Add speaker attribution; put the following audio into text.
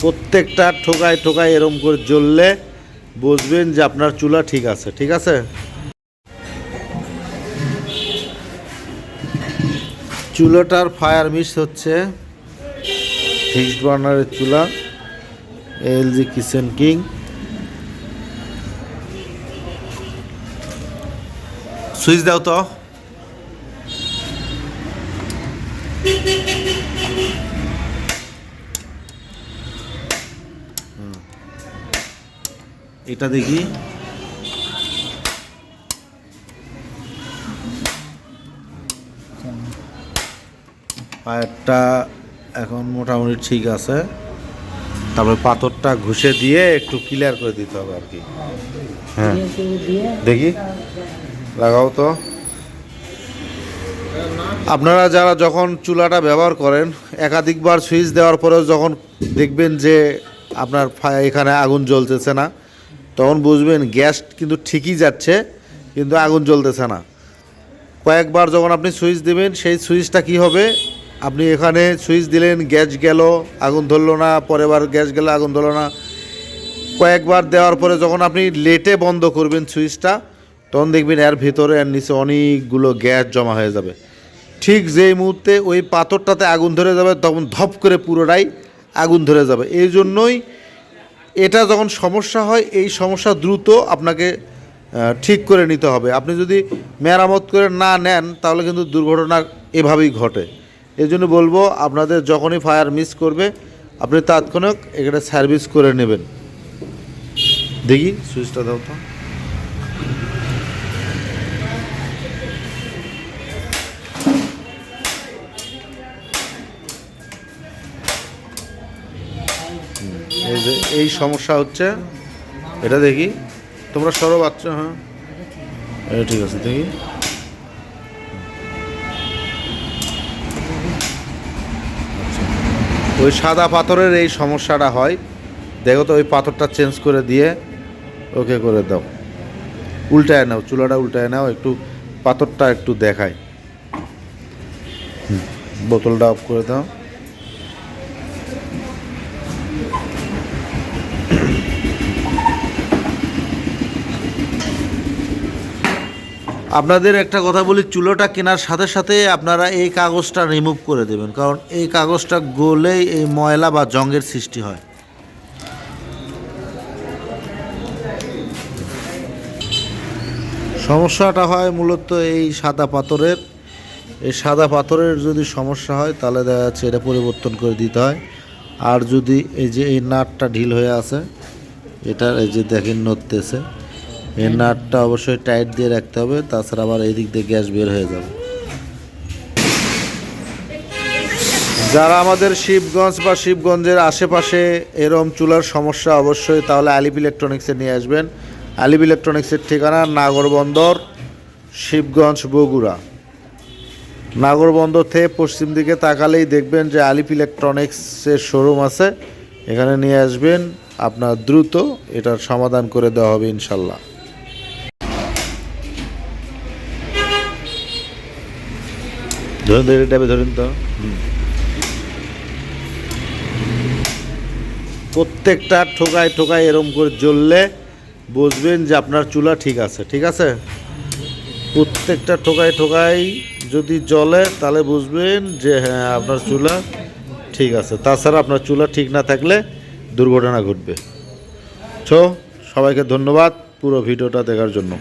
Speaker 1: প্রত্যেকটা ঠোকায় ঠোকায় এরম করে জ্বললে বুঝবেন যে আপনার চুলা ঠিক আছে ঠিক আছে? চুলাটার ফায়ার মিস হচ্ছে, ফিক্সড বার্নারের চুলা, এলজি কিচেন কিং। সুইচ দাও তো। এটা দেখি। পায়েরটা এখন মোটামুটি ঠিক আছে। তারপরে পাথরটা ঘুষে দিয়ে একটু ক্লিয়ার করে দিতে হবে আর কি। হ্যাঁ। দেখি। লাগাও তো। আপনারা যারা যখন চুলাটা ব্যবহার করেন, একাধিকবার সুইচ দেওয়ার পরেও যখন দেখবেন যে আপনার এখানে আগুন জ্বলতেছে না তখন বুঝবেন গ্যাস কিন্তু ঠিকই যাচ্ছে, কিন্তু আগুন জ্বলতেছে না। কয়েকবার যখন আপনি সুইচ দেবেন, সেই সুইচটা কি হবে? আপনি এখানে সুইচ দিলেন, গ্যাস গেল, আগুন ধরলো না, পরের বার গ্যাস গেল, আগুন ধরলো না। কয়েকবার দেওয়ার পরে যখন আপনি লেটে বন্ধ করবেন সুইচটা, তখন দেখবেন এর ভিতরে এর নিচে অনেকগুলো গ্যাস জমা হয়ে যাবে। ঠিক যেই মুহূর্তে ওই পাথরটাতে আগুন ধরে যাবে, তখন ধপ করে পুরোটাই আগুন ধরে যাবে। এই জন্যই এটা যখন সমস্যা হয়, এই সমস্যা দ্রুত আপনাকে ঠিক করে নিতে হবে। আপনি যদি মেরামত করে না নেন, তাহলে কিন্তু দুর্ঘটনা এভাবেই ঘটে। এই জন্য বলব, আপনাদের যখনই ফায়ার মিস করবে, আপনি তাৎক্ষণিক এখানে সার্ভিস করে নেবেন। দেখি, সুইচটা দাও তো। হুম, এই সমস্যা হচ্ছে এটা দেখি। তোমরা সরো বাচ্চা হ্যাঁ। এটা ঠিক আছে দেখি। ওই সাদা পাথরের এই সমস্যাটা হয়। দেখো তো ওই পাথরটা চেঞ্জ করে দিয়ে ওকে করে দাও। উল্টায় নাও চুলাটা উল্টায় নাও একটু পাথরটা একটু দেখায়। বোতলটা অফ করে দাও। আপনাদের একটা কথা বলি, চুলোটা কেনার সাথে সাথে আপনারা এই কাগজটা রিমুভ করে দেবেন, কারণ এই কাগজটা গলেই এই ময়লা বা জঙ্গের সৃষ্টি হয়। সমস্যাটা হয় মূলত এই সাদা পাথরের। এই সাদা পাথরের যদি সমস্যা হয়, তাহলে দেখা যাচ্ছে এটা পরিবর্তন করে দিতে হয়। আর যদি এই যে এই নাটটা ঢিল হয়ে আছে, এটা এই যে দেখেন নড়তেছে। এই নাটটা অবশ্যই টাইট দিয়ে রাখতে হবে, তাছাড়া আবার এই দিক দিয়ে গ্যাস বের হয়ে যাবে। যারা আমাদের শিবগঞ্জ বা শিবগঞ্জের আশেপাশে এরম চুলার সমস্যা, অবশ্যই তাহলে আলিপ ইলেকট্রনিক্সে নিয়ে আসবেন। আলিপ ইলেকট্রনিক্সের ঠিকানা নাগরবন্দর, শিবগঞ্জ, বগুড়া। নাগরবন্দর থেকে পশ্চিম দিকে তাকালেই দেখবেন যে আলিপ ইলেকট্রনিক্সের শোরুম আছে, এখানে নিয়ে আসবেন। আপনার দ্রুত এটার সমাধান করে দেওয়া হবে ইনশাল্লাহ। ধরুন ধরে ট্যাবে ধরুন তো। প্রত্যেকটা ঠোকায় ঠোকায় এরম করে জ্বললে বুঝবেন যে আপনার চুলা ঠিক আছে ঠিক আছে? প্রত্যেকটা ঠোকায় ঠোকায় যদি জ্বলে, তাহলে বুঝবেন যে হ্যাঁ আপনার চুলা ঠিক আছে। তাছাড়া আপনার চুলা ঠিক না থাকলে দুর্ঘটনা ঘটবে। তো, সবাইকে ধন্যবাদ পুরো ভিডিওটা দেখার জন্য।